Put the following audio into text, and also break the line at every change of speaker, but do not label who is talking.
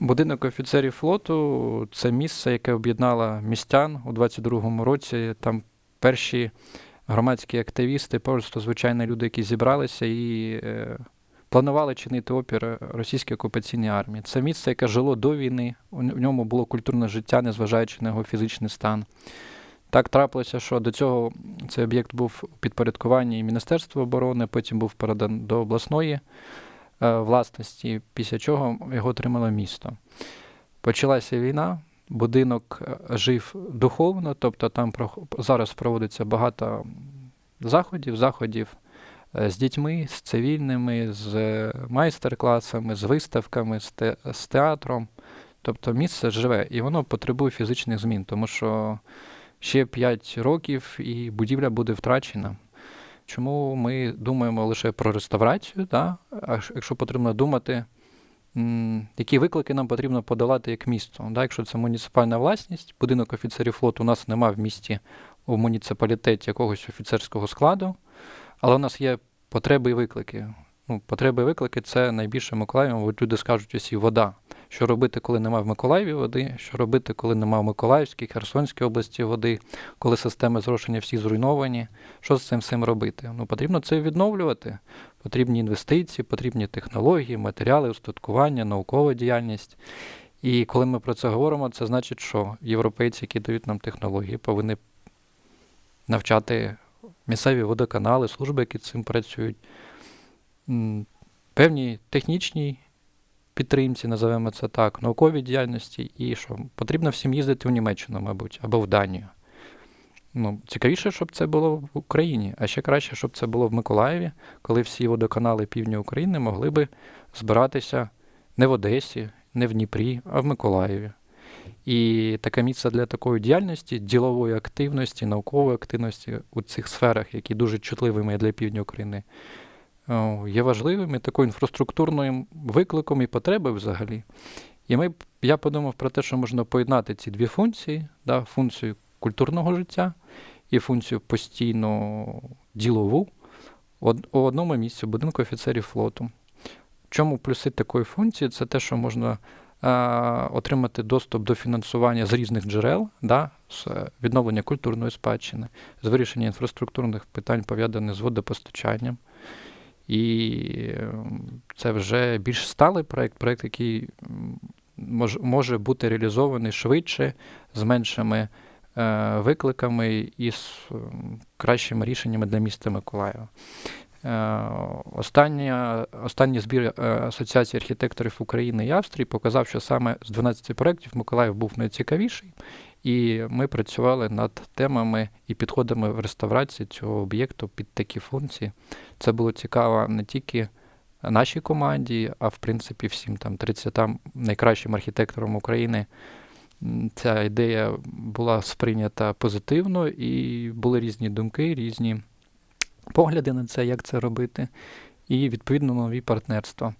Будинок офіцерів флоту це місце, яке об'єднало містян у 22-му році. Там перші громадські активісти, просто звичайні люди, які зібралися і е, планували чинити опір російській окупаційній армії. Це місце, яке жило до війни. В ньому було культурне життя, незважаючи на його фізичний стан. Так трапилося, що до цього цей об'єкт був у підпорядкуванні Міністерства оборони, потім був переданий до обласної власності, після чого його отримало місто. Почалася війна, будинок е, жив духовно, тобто там зараз проводиться багато заходів, заходів е, з дітьми, з цивільними, з е, майстер-класами, з виставками, з, те, з театром. Тобто місце живе і воно потребує фізичних змін, тому що ще 5 років і будівля буде втрачена. Чому ми думаємо лише про реставрацію, да? а якщо потрібно думати, які виклики нам потрібно подолати як місто. Да? Якщо це муніципальна власність, будинок офіцерів флоту у нас нема в місті у муніципалітеті якогось офіцерського складу, але у нас є потреби і виклики. Ну, потреби і виклики це найбільше Миколаєві. От люди скажуть усі вода. Що робити, коли немає в Миколаєві води? Що робити, коли немає в Миколаївській, Херсонській області води, коли системи зрошення всі зруйновані? Що з цим всім робити? Ну, потрібно це відновлювати. Потрібні інвестиції, потрібні технології, матеріали, устаткування, наукова діяльність. І коли ми про це говоримо, це значить, що європейці, які дають нам технології, повинні навчати місцеві водоканали, служби, які цим працюють, м, певній технічній підтримці, називаємо це так, науковій діяльності, і що потрібно всім їздити в Німеччину, мабуть, або в Данію. Ну, цікавіше, щоб це було в Україні, а ще краще, щоб це було в Миколаєві, коли всі водоканали півдня України могли би збиратися не в Одесі, не в Дніпрі, а в Миколаєві. І таке місце для такої діяльності, ділової активності, наукової активності у цих сферах, які дуже чутливими для півдня України, є важливим і такою інфраструктурним викликом і потребою взагалі. І ми, я подумав про те, що можна поєднати ці дві функції, да, функцію культурного життя і функцію постійно ділову у одному місці, будинку офіцерів флоту. В чому плюси такої функції? Це те, що можна е, отримати доступ до фінансування з різних джерел, да, з відновлення культурної спадщини, з вирішення інфраструктурних питань, пов'язаних з водопостачанням. І ем, це вже більш сталий проєкт, проєкт, який мож, може бути реалізований швидше, з меншими е, викликами і з ем, кращими рішеннями для міста Миколаєва. Е, Остання, останній збір е, Асоціації архітекторів України і Австрії показав, що саме з 12 проєктів Миколаїв був найцікавіший, і ми працювали над темами і підходами в реставрації цього об'єкту під такі функції. Це було цікаво не тільки нашій команді, а в принципі всім там 30 найкращим архітекторам України. Ця ідея була сприйнята позитивно, і були різні думки, різні погляди на це, як це робити, і відповідно нові партнерства.